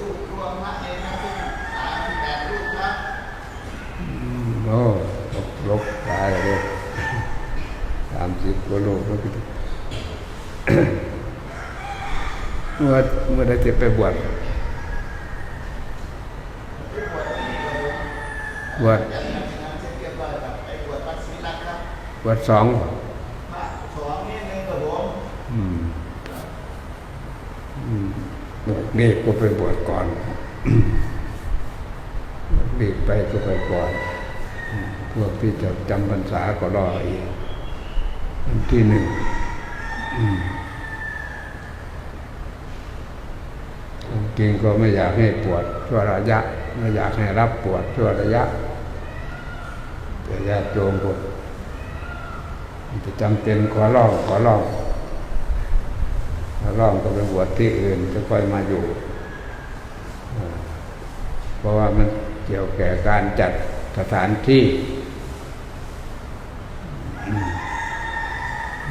รูปรวมพระเองนะสามสิบแปดรูปครับโอ้ลบลบตายเลยสามสิบกว่าโลแล้วก็เมื่อเมื่อได้จะไปบวชบวชอย่างนั้นอย่างนั้นเช่นเดียวกันกับไอ้บวชวัดศรีรัตน์ครับบวชสอง พระสองนี่หนึ่งกับผม อืมอื มนี่ก็ไปบวชก่อนรีบไปก็ไปก่อนอืมพวกที่จะจำพรรษาก็รออีกอันที่หนึ่งอืมจริงก็ไม่อยากให้ปวดชั่วระยะ ไม่อยากให้รับปวดชั่วระยะแต่ญาติโยมก็จะจำเป็นขอร้องขอร้องขอ ร้องก็ไปบวชที่อื่นจะค่อยมาอยู่ เพราะว่ามันเกี่ยวแก่การจัดสถานที่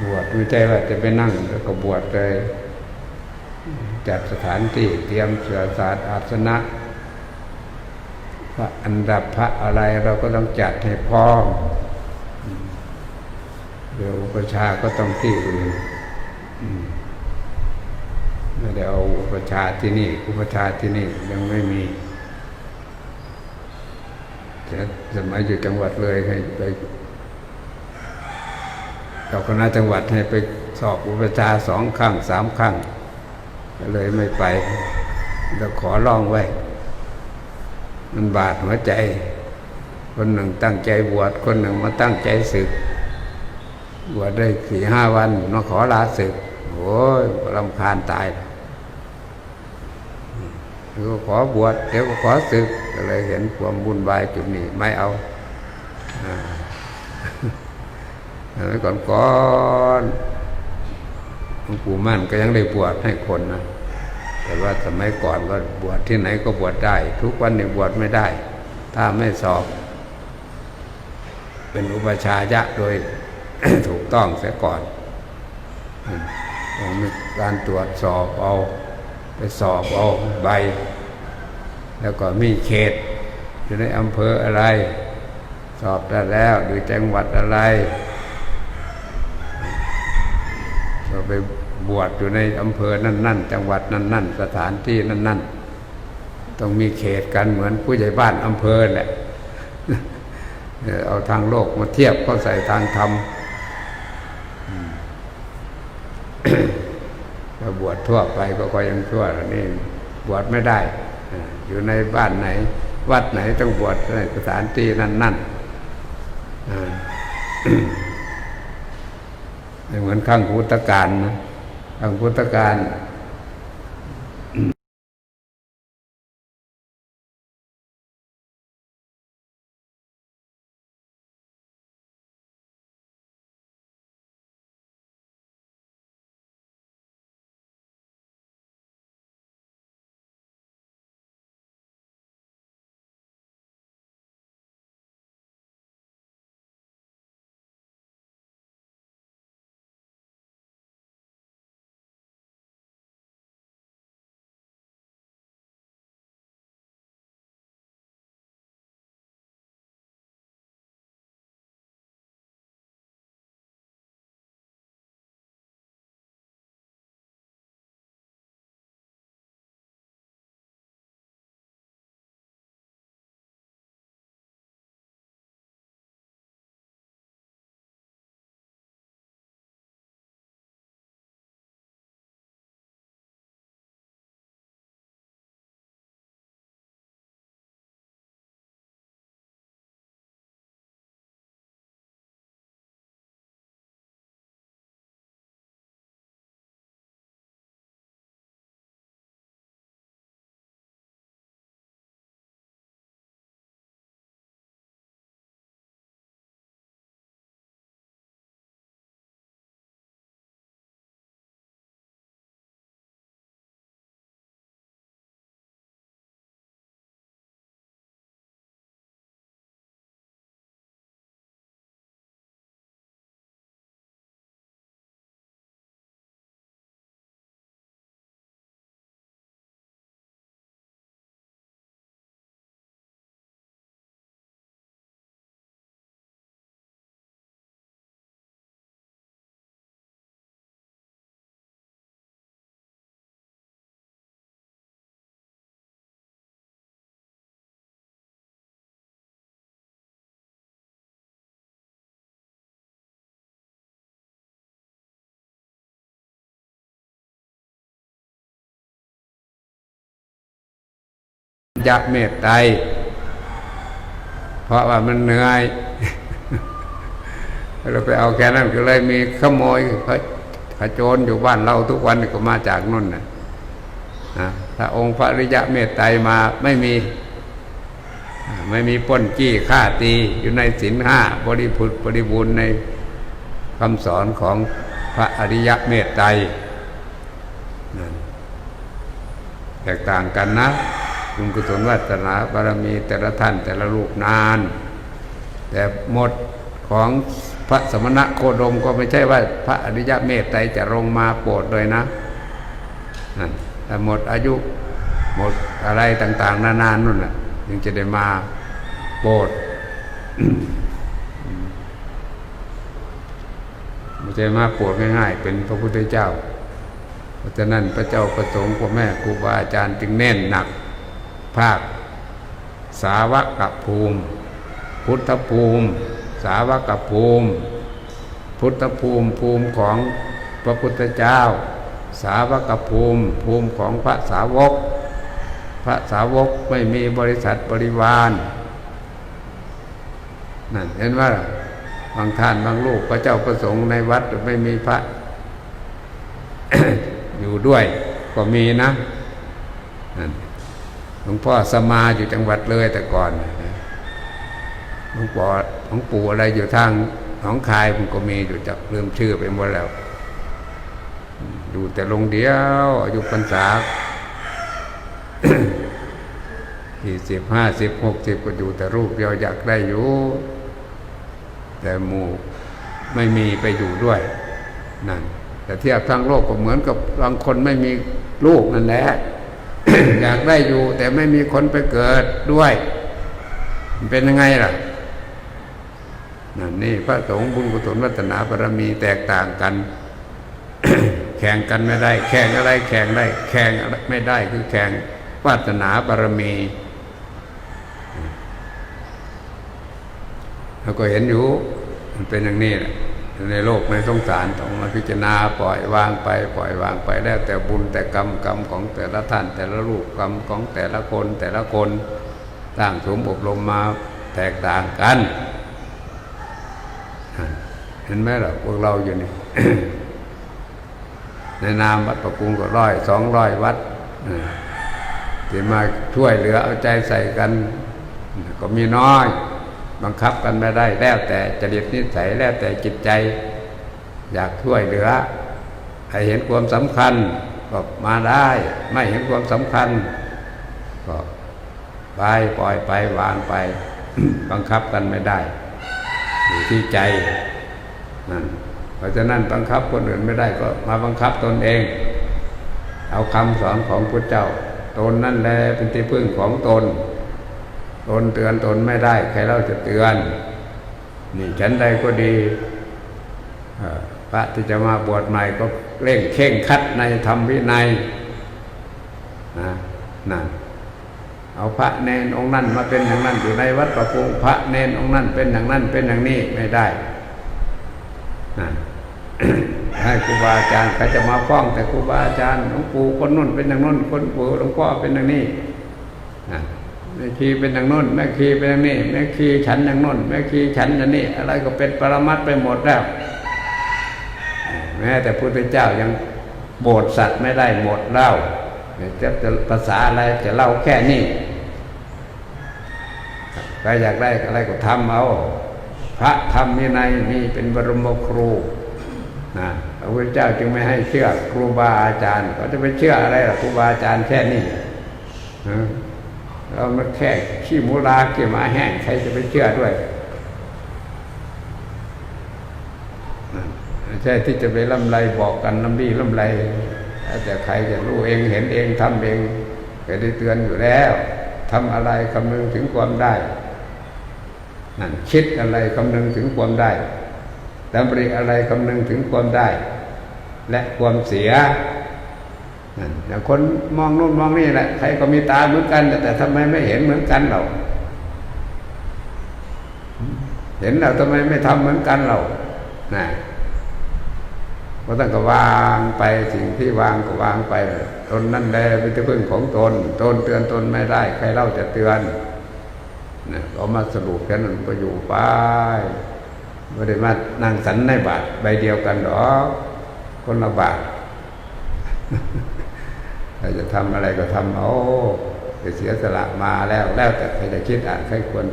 บวชไม่ใช่ว่าจะไปนั่งแล้วก็บวชเลยจัดสถานที่เตรียมเสือสาดอาสนะพระอันดับพระอะไรเราก็ต้องจัดให้พร้อมเดี๋ยวอุปชาก็ต้องที่อื่น ไม่ได้เอาอุปชาที่นี่ อุปชาที่นี่ยังไม่มีแต่สมัยอยู่จังหวัดเลยให้ไปเจ้าคณะจังหวัดให้ไปสอบอุปชาสองครั้งสามครั้งก็เลยไม่ไปแล้วขอร้องไว้ มันบาดหัวใจ คนหนึ่งตั้งใจบวชคนหนึ่งมาตั้งใจศึก บวชได้สี่ห้าวันมาขอลาศึกโอ้ยรำคาญตาย เดี๋ยวก็ขอบวชเดี๋ยวก็ขอศึกก็เลยเห็นความบุญวายจุดนี้ไม่เอาอ่าสมัยก่อนก่อนหลวงปู่มั่นก็ยังได้บวชให้คนนะแต่ว่าสมัยก่อนก็บวชที่ไหนก็บวชได้ ทุกวันนี้บวชไม่ได้ ถ้าไม่สอบ เป็นอุปชายะโดยถูกต้องเสียก่อนต้องมีการตรวจสอบเอา ไปสอบเอาใบ แล้วก็มีเขตอยู่ในอำเภออะไร สอบได้แล้วหรือจังหวัดอะไรเราไปบวชอยู่ในอำเภอนั่นๆจังหวัดนั่นๆสถานที่นั่นๆต้องมีเขตกันเหมือนผู้ใหญ่บ้านอำเภอแหละเอาทางโลกมาเทียบก็ใส่ทางธรรม ถ้าบวชทั่วไปก็ก็ยังชั่วนี่บวชไม่ได้ อยู่ในบ้านไหน วัดไหนต้องบวชในสถานที่นั่นนั่นเหมือนข้างพุทธการนะข้างพุทธการ ยะเมตไตรเพราะว่ามันเหนื่อยเราไปเอาแค่นั้นก็เลยมีขโมยขโจรอยู่บ้านเราทุกวันก็มาจากนู่นนะถ้าองค์พระอริยะเมตไตรมาไม่มี ไม่มีป้นจี้ฆ่าตีอยู่ในศีลห้าบริพุทธบริบูรณ์ในคำสอนของพระอริยะเมตไตรแตกต่างกันนะ บุญกุศลวัฒนาบารมีแต่ละท่านแต่ละรูปนาน แต่หมดของพระสมณะโคดมก็ไม่ใช่ว่าพระอริยะเมตไตรจะลงมาโปรดเลยนะนั่นแต่หมดอายุหมดอะไรต่าง ๆ นานๆนู่นแหละยังจะได้มาโปรดไม่ใช่มาโปรดง่าย ๆ เป็นพระพุทธเจ้า เพราะฉะนั้นพระเจ้าประสงค์พ่อแม่ครูบาอาจารย์จึงเน้นหนัก ภาค สาวกภูมิ พุทธภูมิ สาวกภูมิ พุทธภูมิภูมิของพระพุทธเจ้า สาวกภูมิ ภูมิของพระสาวก พระสาวกไม่มีบริษัทบริวารนั่นเห็นว่าบางท่านบางลูกพระเจ้าประสงค์ในวัดไม่มีพระ อยู่ด้วยก็มีนะนั่น หลวงพ่อสมาอยู่จังหวัดเลยแต่ก่อนหลวงพ่อหลวงปู่อะไรอยู่ทางหนองคายผมก็มีอยู่จักลืมชื่อไปหมดแล้ว อยู่แต่ลงเดียวอายุพรรษาสี่สิบห้าสิบหกสิบก็อยู่แต่รูปเดียวอยากได้อยู่ แต่หมู่ไม่มีไปอยู่ด้วยนั่นแต่เทียบทางโลกก็เหมือนกับบางคนไม่มีลูกนั่นแหละ อยากได้อยู่ แต่ไม่มีคนไปเกิดด้วยมันเป็นยังไงล่ะนั่นนี่พระสงฆ์บุญกุศลวัฒนาบารมีแตกต่างกัน แข่งกันไม่ได้ แข่งอะไร แข่งได้ แข่งอะไรไม่ได้คือแข่งวาสนาบารมีเราก็เห็นอยู่มันเป็นอย่างนี้แหละ ในโลกในสงสารต้องมาพิจารณาปล่อยวางไป ปล่อยวางไปแล้วแต่บุญแต่กรรมกรรมของแต่ละท่าน แต่ละรูปกรรมของแต่ละคนแต่ละคนต่างสมอบรมมาแตกต่างกัน เห็นไหมล่ะพวกเราอยู่นี่ในนามวัดประกุงก็ร้อยสองร้อยวัดที่มาช่วยเหลือเอาใจใส่กัน ก็มีน้อย บังคับกันไม่ได้แล้วแต่จริตนิสัยแล้วแต่จิตใจ อยากช่วยเหลือใครเห็นความสำคัญก็มาได้ ไม่เห็นความสำคัญ ก็ไปปล่อยไปวางไป บังคับกันไม่ได้อยู่ที่ใจนั่นเพราะฉะนั้นบังคับคนอื่นไม่ได้ก็มาบังคับตนเอง เอาคำสอนของพระเจ้า ตนนั่นแหละเป็นที่พึ่งของตน ตนเตือนตนไม่ได้ใครเล่าจะเตือน นี่ฉันใดก็ดีพระที่จะมาบวชใหม่ก็เร่งเข่งคัดในธรรมวินัยนะนั่นเอาพระเนนองนั้นมาเป็นอย่างนั้นอยู่ในวัดประพงพระเนนองนั้นเป็นอย่างนั้นเป็นอย่างนี้ไม่ได้นะให้ครูบาอาจารย์ใครจะมาฟ้องแต่ครูบาอาจารย์หลวงปู่คนนู้นเป็นอย่างนู้นคนปู่หลวงพ่อเป็นอย่างนี้นะ แม่ชีเป็นอย่างนู้นแม่ชีเป็นอย่างนี้แม่ชีฉันอย่างนู้นแม่ชีฉันอย่างนี้ อะไรก็เป็นปรมัตถ์ไปหมดแล้ว แม้แต่พุทธเจ้ายังโบสสัตว์ไม่ได้หมดเล่าจะจะภาษาอะไรจะเล่าแค่นี้ใครอยากได้อะไรก็ทำเอา พระธรรมวินัยมีเป็นบรมครูนะพระพุทธเจ้าจึงไม่ให้เชื่อครูบาอาจารย์ ก็จะไปเชื่ออะไรล่ะครูบาอาจารย์แค่นี้ เรามาแค่ขี้มูลาขี้หมาแห้งใครจะไปเชื่อด้วยใช่ที่จะไปล่ำไรบอกกันลำบี้ลำไรแต่ใครจะรู้เองเห็นเองทำเองก็ได้เตือนอยู่แล้วทำอะไรคำนึงถึงความได้นั่นคิดอะไรคำนึงถึงความได้ดำริอะไรคำนึงถึงความได้ และความเสีย นั่นอย่างคนมองนู่นมองนี่แหละใครก็มีตาเหมือนกัน แต่ทำไมไม่เห็นเหมือนกันเรา เห็นเราทำไมไม่ทำเหมือนกันเรานะก็ต้องก็วางไปสิ่งที่วางก็วางไปตนนั่นแหละเป็นที่พึ่งของตนตนเตือนตนไม่ได้ ใครเล่าจะเตือนนะเอามาสรุปแค่นั้นก็อยู่ไปไม่ได้มานั่งสันในบาทใบเดียวกันหรอกคนละบาท เราจะทำอะไรก็ทำเอาไปเสียสละมาแล้วแล้วแต่ใครจะคิดอ่านใครควร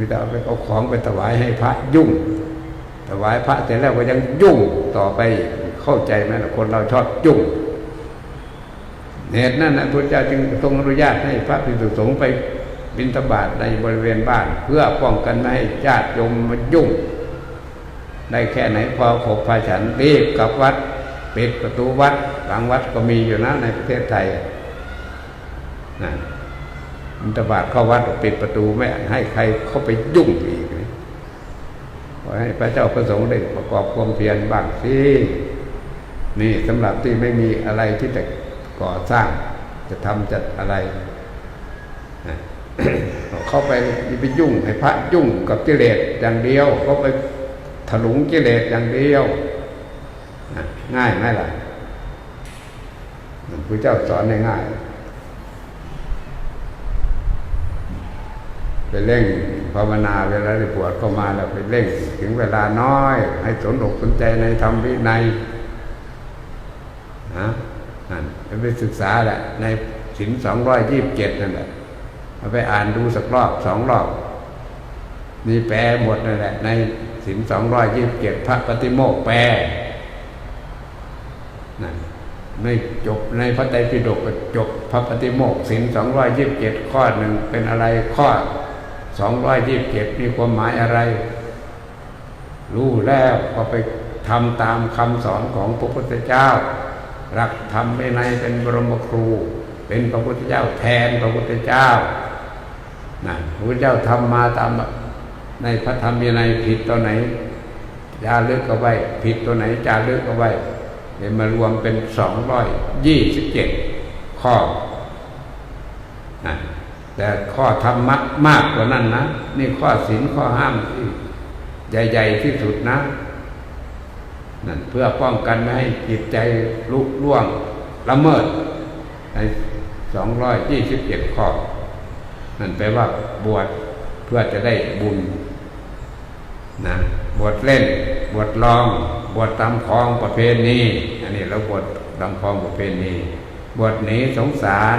วิดาไปเอาของไปถวายให้พระยุ่ง ถวายพระเสร็จแล้วก็ยังยุ่งต่อไปเข้าใจไหมล่ะคนเราชอบยุ่งเหตุนั้นนะพระเจ้าจึงทรงอนุญาตให้พระภิกษุสงฆ์ไปบิณฑบาตในบริเวณบ้าน เพื่อป้องกันไม่ให้ญาติโยมมายุ่ง ได้แค่ไหนพอขบพาฉันรีบกลับวัดปิดประตูวัดหลังวัดก็มีอยู่นะในประเทศไทยนะ บิณฑบาตเข้าวัดปิดประตูไม่ให้ใครเข้าไปยุ่งอีกนะขอให้พระเจ้าประสงค์ได้ประกอบความเพียรบ้างสินี่สำหรับที่ไม่มีอะไรที่จะก่อสร้าง จะทำจะอะไรเข้าไปไปยุ่งให้พระยุ่งกับกิเลสอย่างเดียวเขาไปถลุงกิเลสอย่างเดียว ง่ายไหมล่ะพระเจ้าสอนง่าย ไปเร่งภาวนาเวลาได้ปวดเข้ามาแล้วไปเร่ง ถึงเวลาน้อย ให้สนอกสนใจในธรรมวินัยนะนั่นไปศึกษาแหละในสินสองร้อยยี่สิบเจ็ดนั่นแหละเอาไปอ่านดูสักรอบสองรอบนี่แปลหมดนั่นแหละ ในสินสองร้อยยี่สิบเจ็ดพระปฏิโมกแปลนั่นไม่จบในพระไตรปิฎกจบพระปฏิโมกสินสองร้อยยี่สิบเจ็ดข้อหนึ่งเป็นอะไรข้อ สองร้อยยี่สิบเจ็ดมีความหมายอะไร รู้แล้วก็ไปทำตามคำสอนของพระพุทธเจ้ารักธรรมในในเป็นบรมครู เป็นพระพุทธเจ้าแทนพระพุทธเจ้านั่นพระพุทธเจ้าทำมาตามในพระธรรมในยผิดตัวไหนจารึกเอาไว้ผิดตัวไหนจารึกเอาไว้เดี๋ยวมารวมเป็นสองร้อยยี่สิบเจ็ดข้อนะ แต่ข้อธรรมะมากกว่านั้นนะ นี่ข้อศีลข้อห้ามที่ใหญ่ ๆที่สุดนะนั่นเพื่อป้องกันไม่ให้จิตใจลุกล่วงละเมิดในสองร้อยยี่สิบเจ็ดข้อ นั่นแปลว่าบวชเพื่อจะได้บุญนะบวชเล่น บวชลอง บวชตามคลองประเพณีอันนี้เราบวชตามคลองประเพณี บวชหนีสงสาร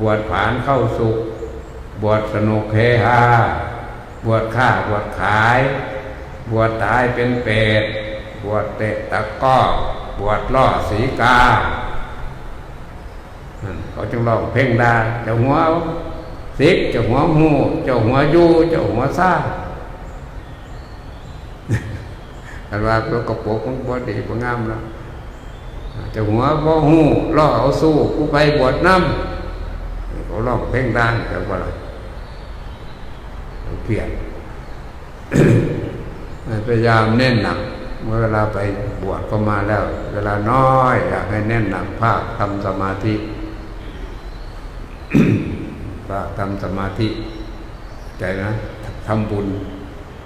บวชผ่านเข้าสุข บวชสนุกเฮฮาบวชฆ่าบวชขาย บวชตายเป็นเปรตบวชเตะตะก้อบวชล่อสีกาเขาจึงร้องเพ่งดาเจ้าหัวสิกเจ้าหัวหูเจ้าหัวยูเจ้าหัวซ่าอันว่าตัวกระโปงของบวชดีบ่งามแล้วเจ้าหัวบ่หูล่อเอาสู้กูไปบวชน้ำเขาร้องเพ่งดานแต่ว่า อะไรเพียรพยายามเน้นหนัก เมื่อเวลาไปบวชก็มาแล้ว เวลาน้อยอยากให้แน่นหนักภาคทำสมาธิภาคทำสมาธิใจนะทำบุญ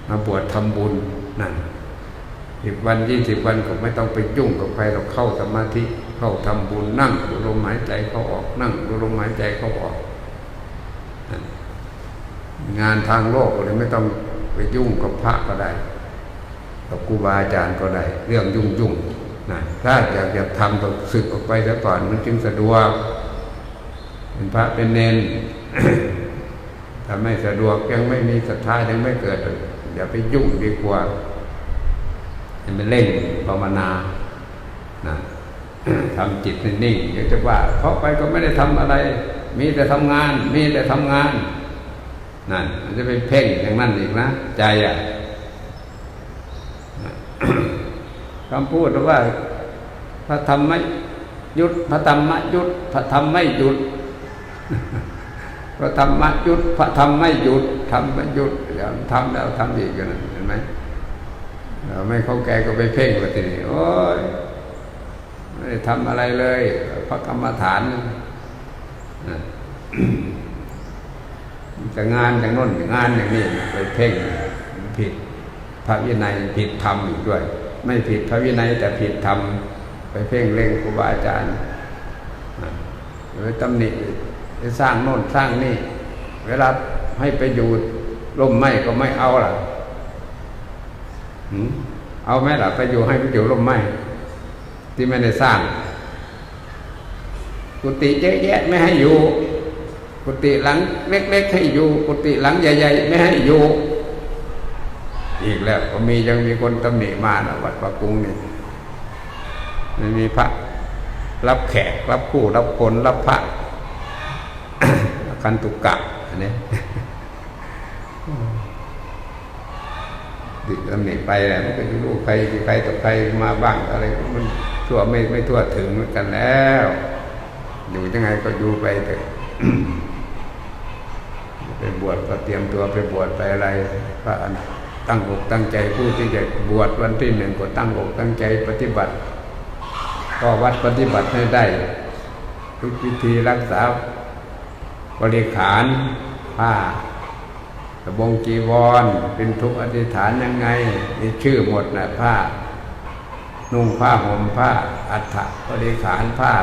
มาบวชทำบุญนั่นสิบวันยี่สิบวันก็ไม่ต้องไปยุ่งกับใครเราเข้าสมาธิ เข้าทำบุญนั่งดูลมหายใจเข้าออกนั่งดูลมหายใจเข้าออกนั่น งานทางโลกเลยไม่ต้องไปยุ่งกับพระก็ได้กับครูบาอาจารย์ก็ได้ เรื่องยุ่งยุ่งๆนะถ้าอยากจะทำก็สึกออกไปซะก่อนมันจึงสะดวกเป็นพระเป็นเนนถ้าไม่สะดวกยังไม่มีศรัทธายังไม่เกิดอย่าไปยุ่งดีกว่าให้มันเล่นภาวนานะทำจิตนิ่งอยากจะว่า เพราะไปก็ไม่ได้ทำอะไร มีแต่ทำงาน มีแต่ทำงาน นั่นมันจะไปเพ่งอย่างนั้นอีกนะใจอะคำพูดว่า พระธรรมไม่หยุด พระธรรมหยุด พระธรรมไม่หยุด พระธรรมหยุด พระธรรมไม่หยุดทำไม่หยุดอย่างทำแล้วทำอีกอย่างนั้นเห็นไหมเราไม่เข้าแก่ก็ไปเพ่งว่าทีนี้โอ้ยไม่ได้ทำอะไรเลยพระกรรมฐานนะ แต่งานอย่างโน้นงานอย่างนี้ไปเพ่งผิดพระวินัยผิดธรรมอีกด้วย ไม่ผิดพระวินัยแต่ผิดธรรมไปเพ่งเล็งครูบาอาจารย์ไปตำหนิไปสร้างโน่นสร้างนี่ เวลาให้ไปอยู่ร่มไม้ก็ไม่เอาล่ะเอาไหมล่ะไปอยู่ให้ไปอยู่ร่มไม้ที่ไม่ได้สร้างกุฏิเยอะแยะไม่ให้อยู่ กุฏิหลังเล็ก ๆ ให้อยู่ กุฏิหลังใหญ่ ๆ ไม่ให้อยู่ อีกแล้วก็มียังมีคนตำหนิมานะวัดปะกุงนี่มันมีพระรับแขกรับผู้รับคนรับพระคันตุกกะอันนี้ดิตำหนิไปแหละมันก็จะรู้ใครใครต่อใครมาบ้างอะไรมันทั่วไม่ไม่ทั่วถึงเหมือนกันแล้ว อยู่ยังไงก็อยู่ไปเถอะ บวชก็เตรียมตัวไปบวชไปอะไรพระตั้งอกตั้งใจผู้ที่จะบวชวันที่หนึ่งก็ตั้งอกตั้งใจปฏิบัติก็วัดปฏิบัติให้ได้ ทุกวิธีรักษาบริขารผ้าตะบงจีวร เป็นทุกอธิษฐานยังไงมีชื่อหมดนะผ้า นุ่งผ้าห่มผ้า อัฐบริขารผ้า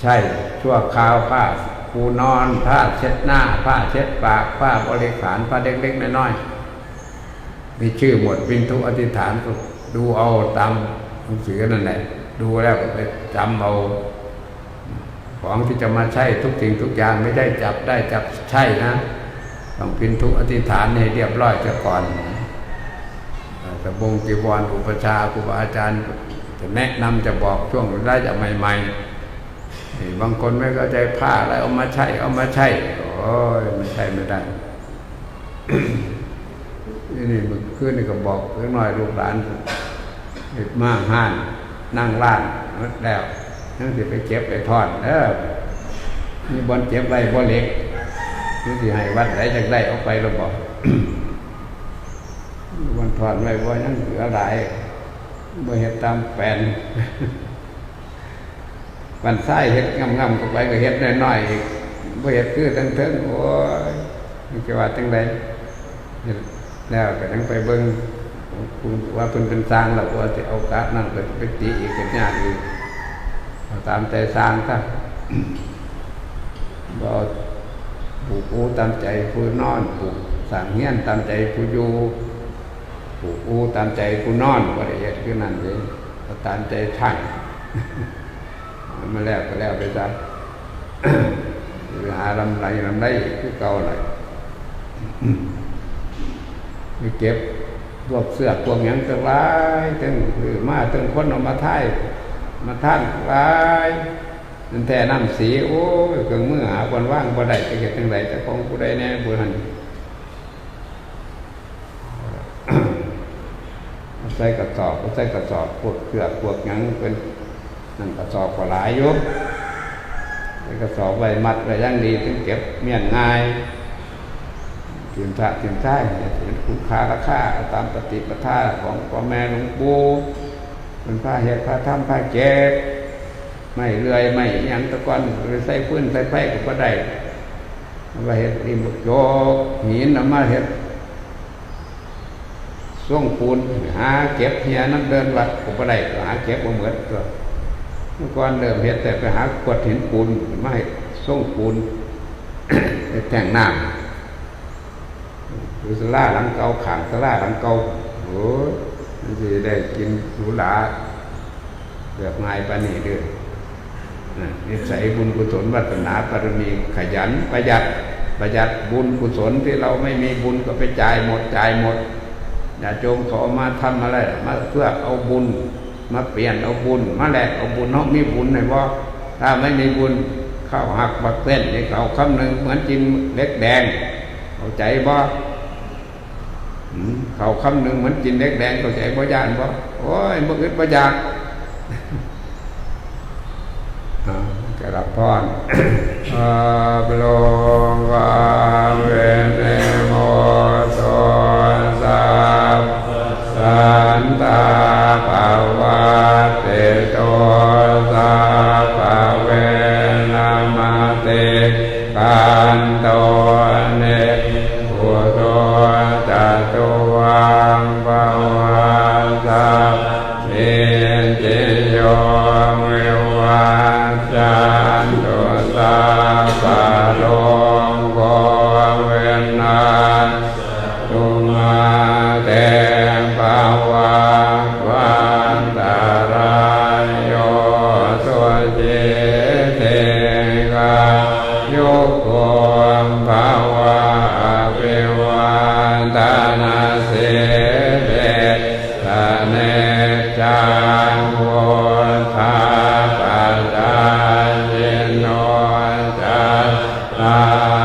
ใช่ชั่วคราวผ้า ปูนอนผ้าเช็ดหน้าผ้าเช็ดปากผ้าบริขารผ้าเล็กๆน้อยๆมีชื่อหมดวินทุอธิษฐานก็ดูเอาตามหนังสือนั่นแหละดูแล้วก็ไปจำเอาของที่จะมาใช้ทุกสิ่งทุกอย่างไม่ได้จับได้จับใช่นะต้องพินทุอธิษฐานให้เรียบร้อยเสียก่อนแต่บงจีวรอุปชาครูบาอาจารย์จะแนะนำจะบอกช่วงได้จะใหม่ ๆ บางคนไม่เข้าใจผ้าอะไรเอามาใช้เอามาใช้โอ้ยไม่ใช่ไม่ได้นี่นี่มื่อคืนนี่ก็บอกเล็กน้อยลูกหลานเด็กมากห้านนั่งร้านมัดแล้วนั่งสิไปเก็บไปทอดเออมีบอลเก็บไรบอลเล็กนี่สิให้วัดไหนจากได้เอาไปเราบอกบอลทอดไรบอลยังเหลือหลายบ่เห็ดตามแปลน วันไส้เห็ดงำๆก็ไปก็เห็ดน้อยๆอีกบ่เห็ดคือทั้งเทิงโอ้ยมันจะว่าจังไดแล้วก็ยังไปเบิ่งคุณว่าเพิ่นเป็นสร้างแล้วว่าสิเอากะนั่นไปไปตีอีกเป็นยากอีกตามใจสร้างซะบ่ปลูกอูตามใจผู้นอนปลูกสั่งเฮียนตามใจผู้อยู่ปลูกอูตามใจผู้นอนบ่ได้เฮ็ดคือนั่นเด้เอาตามใจช่าง มาแล้วก็แล้วไปซะไปหาลำไรลำไรคือเก่าเลยไปเก็บพวกเสื้อพวกหยังทั้งหลายทั้งคือมาทั้งคนออกมาท่ายมาท่านหลายนั่นแท้น้ำสีโอ้ยเครื่องมือหาคนว่างบ่ได้จะเก็บทั้งไรแต่ของผู้ใดแน่ผู้นั้นใส่กระสอบใส่กระสอบพวกเกลือกพวกหยังเป็น นั่นกระสอบก็หลายอยู่กระสอบไว้มัดไว้อยังดีถึงเก็บเมียนง่ายถึงพระถึงใช่ถึงคุณค่าราคาตามปฏิปทาของพ่อแม่หลวงปู่เป็นผ้าเห็ดผ้าถ้ำผ้าเก็บไม่เลื่อยไม่ยังตะกอนหรือใส่พื้นใส่ไฟก็บ่ได้เอาเห็ดริมโยกหินเอามาเห็ดส่งปูนหาเก็บเฮียนั่นเดินวัดผมก็ได้หาเก็บมาเหมือนตัว เมื่อก่อนเดิมเห็ดแต่ไปหากวดหินปูนไม่ส่งปูนแต่งน้ำคือสลาหลังเกาขางสลาหลังเกาโอ้ยมันจะได้กินหรูหราแบบง่ายปานนี้เด้วยนิสัยบุญกุศลวัฒนาปรมีขยันประหยัดประหยัดบุญกุศลที่เราไม่มีบุญก็ไปจ่ายหมดจ่ายหมดอย่าโจมขามาทำอะไรมาเพื่อเอาบุญ มาเปลี่ยนเอาบุญ มาแลกเอาบุญเนาะมีบุญไหนบ่ถ้าไม่มีบุญข้าวหักบักเต้นในเขาคำหนึ่งเหมือนกินเล็กแดงเข้าใจบ่เขาคำหนึ่งเหมือนกินเล็กแดงก็ใจบ่ยานบ่โอ้ยบ่อึดบ่ยากกระพรอาบโลกาเวเนโมโตสัพ สันตาภาวะเตโตสัพพะเวนะมาเตกันโตเน ต